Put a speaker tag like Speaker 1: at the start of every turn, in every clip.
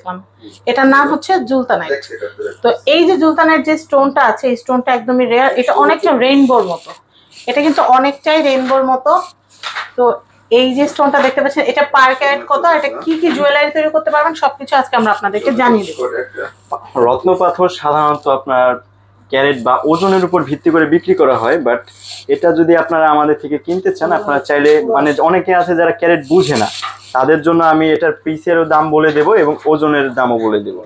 Speaker 1: দেখলাম। এটার নাম হচ্ছে জুলতানাইট তো এই যে জুলতানাইট যে স্টোনটা আছে এই স্টোনটা একদমই রেয়ার এটা অনেকটা রেইনবোর মতো। এটা কিন্তু অনেকটাই রেইনবোর মতো। তো এই যে স্টোনটা দেখতে পাচ্ছেন এটা পার ক্যারেট কত এটা কি কি জুয়েলারি তৈরি করতে পারবেন সবকিছু আজকে আমরা আপনাদেরকে জানিয়ে দেবো।
Speaker 2: রত্ন পাথর সাধারণত আপনার ক্যারেট বা ওজনের উপর ভিত্তি করে বিক্রি করা হয় বাট এটা যদি আপনারা আমাদের থেকে কিনতে চান আপনারা চাইলে মানে অনেকে আছে যারা ক্যারেট বুঝে না তাদের জন্য আমি এটার পিসেরও দাম বলে দেব এবং ওজনের দামও বলে দেব।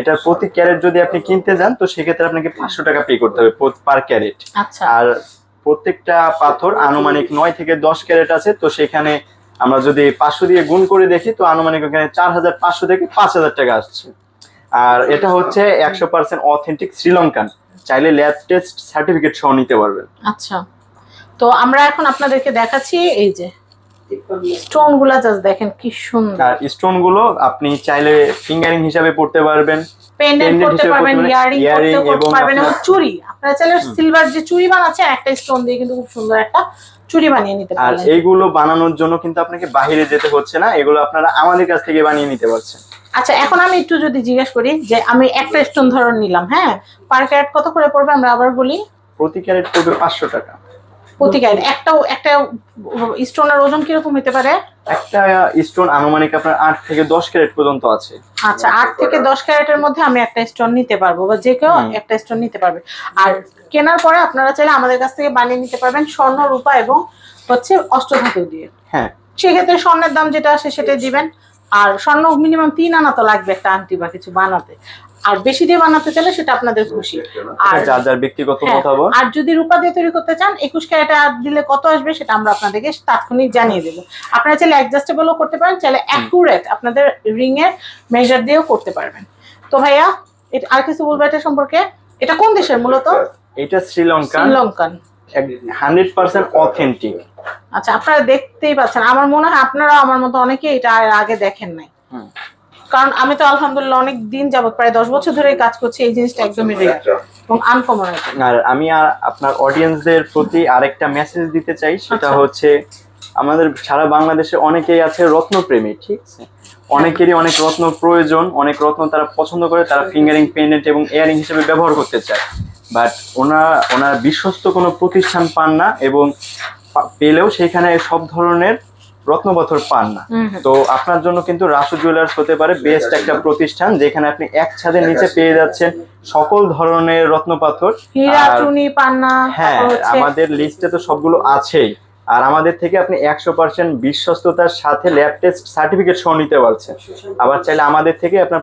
Speaker 2: এটার প্রতি ক্যারেট যদি আপনি কিনতে যান তো সেক্ষেত্রে আপনাকে পাঁচশো টাকা পে করতে হবে পার ক্যারেট।
Speaker 1: আচ্ছা।
Speaker 2: আর প্রত্যেকটা পাথর আনুমানিক নয় থেকে দশ ক্যারেট আছে তো সেখানে আমরা যদি পাঁচশো দিয়ে গুণ করে দেখি তো আনুমানিক ওখানে চার হাজার পাঁচশো থেকে পাঁচ হাজার টাকা আসছে। আর এটা হচ্ছে একশো পার্সেন্ট অথেন্টিক শ্রীলঙ্কান চাইলে ল্যাব টেস্ট সার্টিফিকেট সহ নিতে পারবেন।
Speaker 1: আচ্ছা। তো আমরা এখন আপনাদেরকে দেখাচ্ছি এই যে স্টোনগুলা জাস্ট দেখেন কি সুন্দর।
Speaker 2: আর স্টোনগুলো আপনি চাইলে ফিঙ্গারিং হিসাবে পড়তে পারবেন।
Speaker 1: পেন্ডেন্ট করতে পারবেন ইয়ারিং করতে পারবেন এবং
Speaker 2: আপনার-
Speaker 1: চুড়ি আপনারা চাইলে সিলভার যে চুড়ি বানাচ্ছে একটা স্টোন দিয়ে কিন্তু খুব সুন্দর একটা চুড়ি বানিয়ে নিতে
Speaker 2: আর
Speaker 1: পারবেন
Speaker 2: এইগুলো বানানোর জন্য কিন্তু আপনাকে বাইরে যেতে হচ্ছে না এগুলো আপনারা আমাদের কাছ থেকে বানিয়ে নিতে পারছেন।
Speaker 1: আচ্ছা এখন আমি একটু যদি জিজ্ঞেস করি যে আমি একটা স্টোন ধরন নিলাম হ্যাঁ? পার ক্যারেট কত করে পড়বে আমরা আবার বলি?
Speaker 2: প্রতি ক্যারেট পড়বে পাঁচশো টাকা।
Speaker 1: প্রতি ক্যারেট একটা একটা স্টোনের ওজন কীরকম হতে পারে?
Speaker 2: একটা স্টোন আনুমানিক আপনার আট থেকে দশ ক্যারেট পর্যন্ত আছে।
Speaker 1: আচ্ছা আট থেকে দশ ক্যারেটের মধ্যে আমি একটা স্টোন নিতে পারব বা যে কেউ। একটা স্টোন নিতে পারবে। আর কেনার পরে আপনারা চাইলে আমাদের কাছ থেকে বানিয়ে নিতে পারবেন স্বর্ণ রূপা এবং হচ্ছে অষ্টধাতু দিয়ে।
Speaker 2: হ্যাঁ।
Speaker 1: সেক্ষেত্রে স্বর্ণের দাম যেটা আসে সেটাই দিবেন। আর স্বর্ণ মিনিমাম তিন আনা তো লাগবে একটা আংটি বা কিছু বানাতে। আর বেশি দিয়ে বানাতে চাইলে সেটা আপনাদের খুশি। আর
Speaker 2: যার যার ব্যক্তিগত
Speaker 1: হ্যাঁ,
Speaker 2: মতামত।
Speaker 1: আর যদি রূপা দিয়ে তৈরি করতে চান একুশ ক্যারেটে দিলে কত আসবে সেটা আমরা আপনাদেরকে তাৎক্ষণিক জানিয়ে দেবো। আপনারা চাইলে অ্যাডজাস্টেবলও করতে পারেন চাইলে অ্যাকুরেট আপনাদের রিং এর মেজার দিয়েও করতে পারবেন। তো ভাইয়া এটা আর কিছু বলব এটা সম্পর্কে? এটা কোন দেশের মূলত?
Speaker 2: এটা Sri Lanka
Speaker 1: Sri Lankan.
Speaker 2: Hundred percent authentic
Speaker 1: আচ্ছা আপনারা দেখতেই পাচ্ছেন। আমার মনে হয় আপনারা আমার মতো অনেকে এটা আগে দেখেন নাই। কারণ আমি তো আলহামদুলিল্লাহ অনেক দিন যাবত প্রায় দশ বছর ধরে কাজ করছি এই জিনিসটা একদমই রেয়ার এবং আনকমন
Speaker 2: আর আমি আর আপনার অডিয়েন্সদের প্রতি আরেকটা মেসেজ দিতে চাই সেটা
Speaker 1: আচ্ছা।
Speaker 2: হচ্ছে আমাদের সারা বাংলাদেশে অনেকেই আছে রত্নপ্রেমী ঠিক আছে? অনেকেরই অনেক রত্ন প্রয়োজন অনেক রত্ন তারা পছন্দ করে তারা ফিঙ্গারিং পেন্ডেন্ট এবং এয়ারিং হিসেবে ব্যবহার করতে চায়। বাট ওনারা ওনারা বিশ্বস্ত কোনো প্রতিষ্ঠান পান না এবং পেলেও সেখানে সব ধরনের রত্নপাথর পান না। তো আপনার জন্য কিন্তু রাসু জুয়েলার্স হতে পারে বেস্ট একটা প্রতিষ্ঠান যেখানে আপনি এক ছাদের নিচে পেয়ে যাচ্ছেন সকল ধরনের রত্নপাথর হ্যাঁ আমাদের লিস্টে তো সবগুলো আছেই। আর আমাদের থেকে আপনি একশো পার্সেন্ট বিশ্বস্ততার সাথে ল্যাব টেস্ট সার্টিফিকেট সহ নিতে পারছেন। আবার চাইলে আমাদের থেকে আপনার